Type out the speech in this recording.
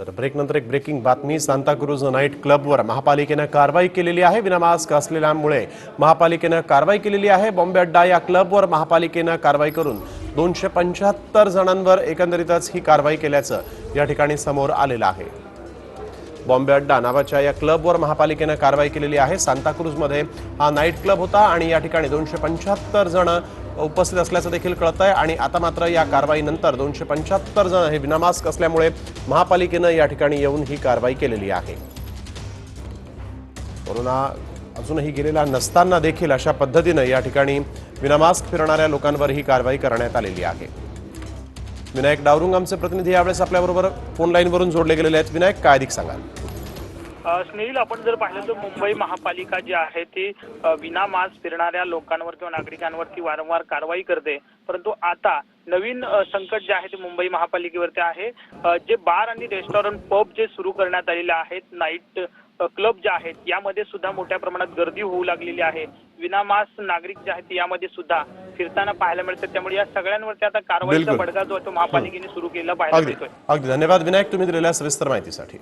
तर ब्रेकनंतर एक ब्रेकिंग बातमी. सांताक्रूज नाईट क्लबवर महापालिकेनं कारवाई केलेली आहे. विनामास्क असलेल्यामुळे महापालिकेनं कारवाई केलेली आहे. बॉम्बे अड्डा या क्लबवर महापालिकेनं कारवाई करून दोनशे पंच्याहत्तर जणांवर एकंदरीतच ही कारवाई केल्याचं या ठिकाणी समोर आलेलं आहे. बॉम्बे अड्डा नावाच्या या क्लबवर महापालिकेनं कारवाई केलेली आहे. सांताक्रूजमध्ये हा नाईट क्लब होता आणि या ठिकाणी दोनशे पंच्याहत्तर जण उपस्थित असल्याचं देखील कळत आहे आणि आता मात्र या कारवाईनंतर दोनशे पंच्याहत्तर जण हे विनामास्क असल्यामुळे महापालिकेनं या ठिकाणी येऊन ही कारवाई केलेली आहे. कोरोना अजूनही गेलेला नसताना देखील अशा पद्धतीनं या ठिकाणी विनामास्क फिरणाऱ्या लोकांवर ही कारवाई करण्यात आलेली आहे. विनायक डावरुंग आमचे प्रतिनिधी यावेळेस आपल्याबरोबर फोन लाईनवरून जोडले गेलेले आहेत. विनायक काय अधिक सांगाल? स्नेहिल आपण जर पाहिलं तर मुंबई महापालिका जी आहे ती विना मास्क फिरणाऱ्या लोकांवर किंवा नागरिकांवरती वारंवार कारवाई करते. परंतु आता नवीन संकट जे आहे ते मुंबई महापालिकेवरती आहे. जे बार आणि रेस्टॉरंट पब जे सुरू करण्यात आलेले आहेत नाईट क्लब जे आहेत यामध्ये सुद्धा मोठ्या प्रमाणात गर्दी होऊ लागलेली आहे. विना मास्क नागरिक जे आहेत यामध्ये सुद्धा फिरताना पाहायला मिळतात त्यामुळे या सगळ्यांवरती आता कारवाईचा. बडगा जो आहे तो महापालिकेने सुरू केला पाहायला मिळतोय. अगदी. धन्यवाद विनायक. तुम्ही दिलेल्या सविस्तर माहितीसाठी.